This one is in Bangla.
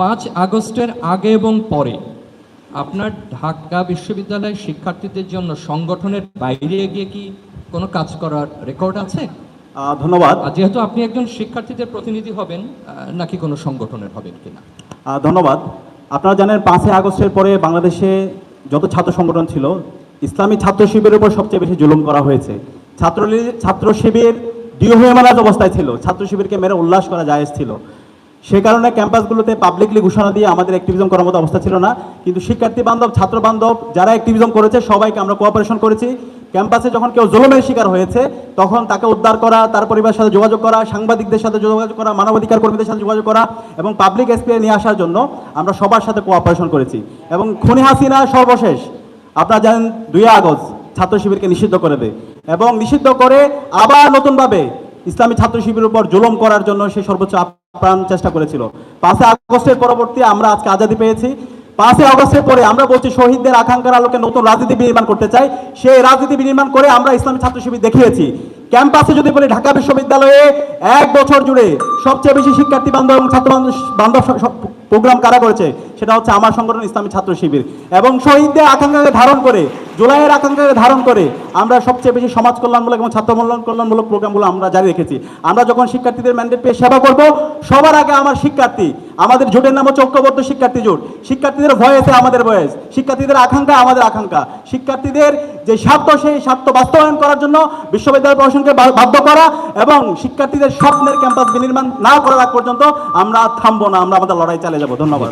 পাঁচ আগস্টের আগে এবং পরে আপনার ঢাকা বিশ্ববিদ্যালয়ের শিক্ষার্থীদের জন্য সংগঠনের বাইরে গিয়ে কি কোনো কাজ করার রেকর্ড আছে? ধন্যবাদ। যেহেতু আপনি একজন শিক্ষার্থীদের প্রতিনিধি হবেন নাকি কোনো সংগঠনের হবেন কিনা? ধন্যবাদ। আপনারা জানেন পাঁচই আগস্টের পরে বাংলাদেশে যত ছাত্র সংগঠন ছিল ইসলামী ছাত্র শিবিরের উপর সবচেয়ে বেশি জুলুম করা হয়েছে। ছাত্রলীগ ছাত্র শিবির ডিওহিমানাজ অবস্থায় ছিল। ছাত্র শিবিরকে মেরে উল্লাস করা জায়েজ ছিল। সে কারণে ক্যাম্পাসগুলোতে পাবলিকলি ঘোষণা দিয়ে আমাদের অ্যাক্টিভিজম করার মতো অবস্থা ছিল না। কিন্তু শিক্ষার্থী বান্ধব, ছাত্র বান্ধব যারা অ্যাক্টিভিজম করেছে, সবাইকে আমরা কোঅপারেশন করেছি। ক্যাম্পাসে যখন কেউ জুলুমের শিকার হয়েছে, তখন তাকে উদ্ধার করা, তার পরিবারের সাথে যোগাযোগ করা, সাংবাদিকদের সাথে যোগাযোগ করা, মানবাধিকার কর্মীদের সাথে যোগাযোগ করা এবং পাবলিক স্পেসে নিয়ে আসার জন্য আমরা সবার সাথে কোঅপারেশন করেছি। এবং খুনি হাসিনা সর্বশেষ, আপনারা জানেন, দুই আগস্ট ছাত্র শিবিরকে নিষিদ্ধ করে দেয়। এবং নিষিদ্ধ করে আবার নতুনভাবে ইসলামী ছাত্র শিবিরের উপর জুলুম করার জন্য সে সর্বোচ্চ আপ্রাণ চেষ্টা করেছিল। পাঁচই আগস্টের পরবর্তী আমরা আজকে আজাদি পেয়েছি। পাঁচই আগস্টের পরে আমরা বলছি শহীদদের আকাঙ্ক্ষার আলোকে নতুন রাজনীতি বিনির্মাণ করতে চাই। সেই রাজনীতি বিনির্মাণ করে আমরা ইসলামী ছাত্র শিবির দেখিয়েছি। ক্যাম্পাসে যদি বলি ঢাকা বিশ্ববিদ্যালয়ে এক বছর জুড়ে সবচেয়ে বেশি শিক্ষার্থী বান্ধব এবং ছাত্র বান্ধব প্রোগ্রাম কারা করেছে? সেটা হচ্ছে আমার সংগঠন ইসলামী ছাত্র শিবির। এবং শহীদদের আকাঙ্ক্ষাকে ধারণ করে জুলাইয়ের আকাঙ্ক্ষাকে ধারণ করে আমরা সবচেয়ে বেশি সমাজ কল্যাণমূলক এবং ছাত্র কল্যাণ কল্যাণমূলক প্রোগ্রামগুলো আমরা জারি রেখেছি। আমরা যখন শিক্ষার্থীদের ম্যান্ডেট পেয়ে সেবা করব, সবার আগে আমার শিক্ষার্থী, আমাদের জোটের নাম হচ্ছে ঐক্যবদ্ধ শিক্ষার্থী জোট। শিক্ষার্থীদের ভয়েসে আমাদের ভয়েস, শিক্ষার্থীদের আকাঙ্ক্ষা আমাদের আকাঙ্ক্ষা। শিক্ষার্থীদের যে স্বার্থ, সেই স্বার্থ বাস্তবায়ন করার জন্য বিশ্ববিদ্যালয় প্রশাসনকে বাধ্য করা এবং শিক্ষার্থীদের স্বপ্নের ক্যাম্পাস বিনির্মাণ না করার আগ পর্যন্ত আমরা থামবো না, আমরা আমাদের লড়াই চালিয়ে যাব। ধন্যবাদ।